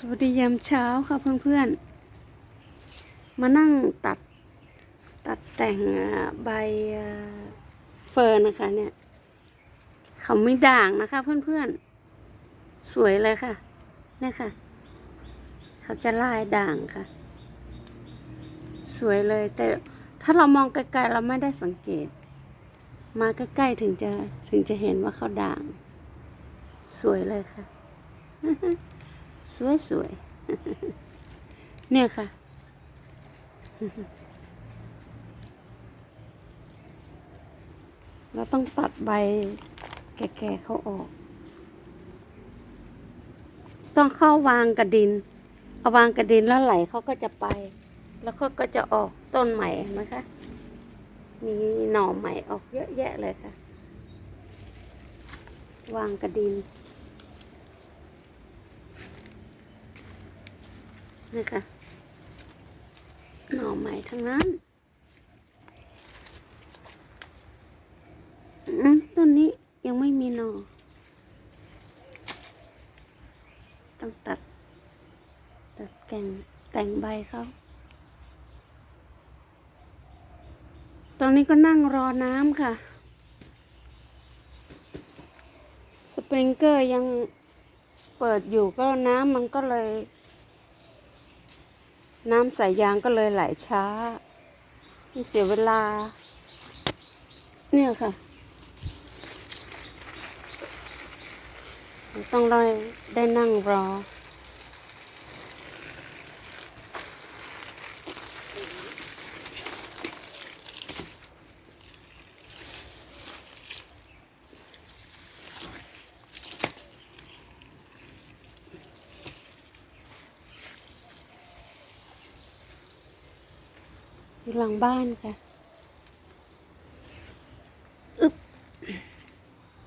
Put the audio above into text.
สวัสดียามเช้าค่ะเพื่อนๆ มานั่งตัดตัดแต่งใบเฟิร์นนะคะเนี่ย เขาไม่ด่างนะคะเพื่อนๆ สวยเลยค่ะเนี่ยค่ะ เขาจะลายด่างค่ะ สวยเลย แต่ถ้าเรามองไกลๆเราไม่ได้สังเกต มาใกล้ๆถึงจะถึงจะเห็นว่าเขาด่าง สวยเลยค่ะ สวยสวยเนี่ยค่ะ เราต้องตัดใบแก่ๆเขาออก ต้องเข้าวางกระดิน เอาวางกระดินแล้วไหลเขาก็จะไป แล้วเขาก็จะออกต้นใหม่นไหมคะ มีหน่อใหม่ออกเยอะแยะเลยค่ะ วางกระดิน นะคะหน่อใหม่ทั้งนั้นอืมต้นนี้ยังไม่มีหน่อ ต้องตัด ตัดแก่งแต่งใบเขาตอนนี้ก็นั่งรอน้ำค่ะ สปริงเกอร์ยังเปิดอยู่ก็น้ำมันก็เลย น้ำใส่ยางก็เลยไหลช้าไม่เสียเวลา เนี่ยค่ะ ต้องรอได้นั่งรอ อยู่หลังบ้านค่ะ